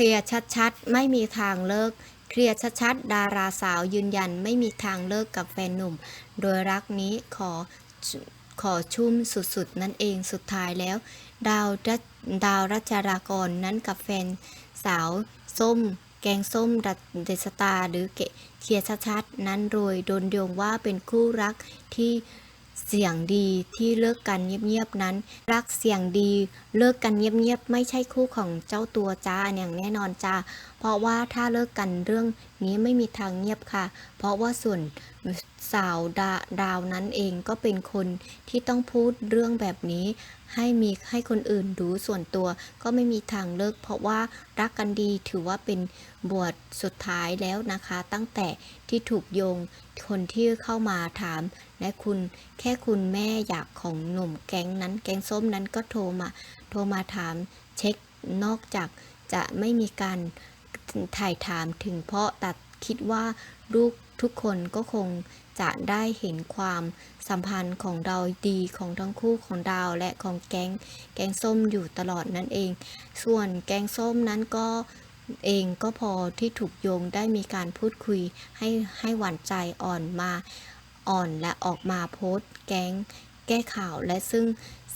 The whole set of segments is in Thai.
คลียร์ชัดๆ ไม่มีทางเลิก เคลียร์ชัดๆ ดาราสาวยืนยันไม่มีทางเลิกกับแฟนหนุ่ม โดยรักนี้ขอขอชุ่มสุดๆ นั่นเองสุดท้ายแล้ว ดาวรัชดาวรัชรากรนั้นกับแฟนสาวส้ม แกงส้มดัดเดสตาหรือเกเคลียร์ชัดๆ นั้นโดยโดนโยงว่าเป็นคู่รักที่ เสียงดีที่เลิกกันเงียบๆนั้น รักเสียงดีเลิกกันเงียบๆไม่ใช่คู่ของเจ้าตัวจ้าอย่างแน่นอนจ้าเพราะว่าถ้าเลิกกันเรื่องนี้ไม่มีทางเงียบค่ะ เพราะว่าส่วนสาวดาดาวนั้นเองก็เป็นคนที่ต้องพูดเรื่องแบบนี้ ให้มีให้คนอื่นรู้ส่วนตัวก็ไม่มีทางเลิก เพราะว่ารักกันดีถือว่าเป็นบวชสุดท้ายแล้วนะคะ ตั้งแต่ที่ถูกโยงคนที่เข้ามาถาม และคุณแค่คุณแม่อยากของหนุ่มแก๊งนั้น แก๊งส้มนั้นก็โทรมา โทรมาถามเช็คนอกจากจะไม่มีการถ่ายถามถึงเพราะตัดคิดว่า ลูกทุกคนก็คงจะได้เห็นความสัมพันธ์ของเราดีของทั้งคู่ของดาวและของแก๊งแกงส้มอยู่ตลอดนั่นเอง ส่วนแกงส้มนั้นก็เองก็พอที่ถูกโยงได้มีการพูดคุยให้ให้หวานใจอ่อนมาอ่อนและออกมาโพสต์แก๊งแก้ข่าวและซึ่ง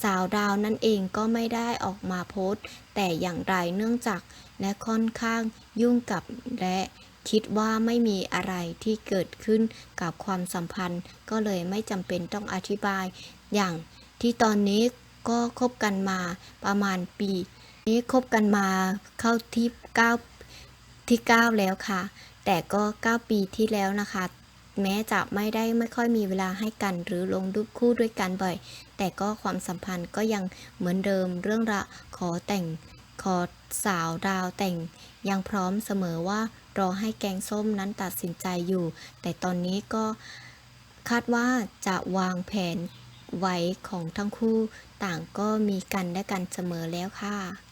สาวดาวนั่นเองก็ไม่ได้ออกมาโพสต์ แต่อย่างไรเนื่องจากและค่อนข้างยุ่งกับและ คิดว่าไม่มีอะไรที่เกิดขึ้นกับความสัมพันธ์ ก็เลยไม่จำเป็นต้องอธิบาย อย่างที่ตอนนี้ก็คบกันมาประมาณปี นี้คบกันมาเข้าที่ 9 ที่ 9 แล้วค่ะ แต่ก็ 9 ปีที่แล้วนะคะ แม้จะไม่ได้ไม่ค่อยมีเวลาให้กันหรือลงรูปคู่ด้วยกันบ่อย แต่ก็ความสัมพันธ์ก็ยังเหมือนเดิมเรื่องระขอแต่งขอสาวดาวแต่งยังพร้อมเสมอว่า รอให้แกงส้มนั้นตัดสินใจอยู่ แต่ตอนนี้ก็คาดว่าจะวางแผนไว้ของทั้งคู่ ต่างก็มีกันและกันเสมอแล้วค่ะ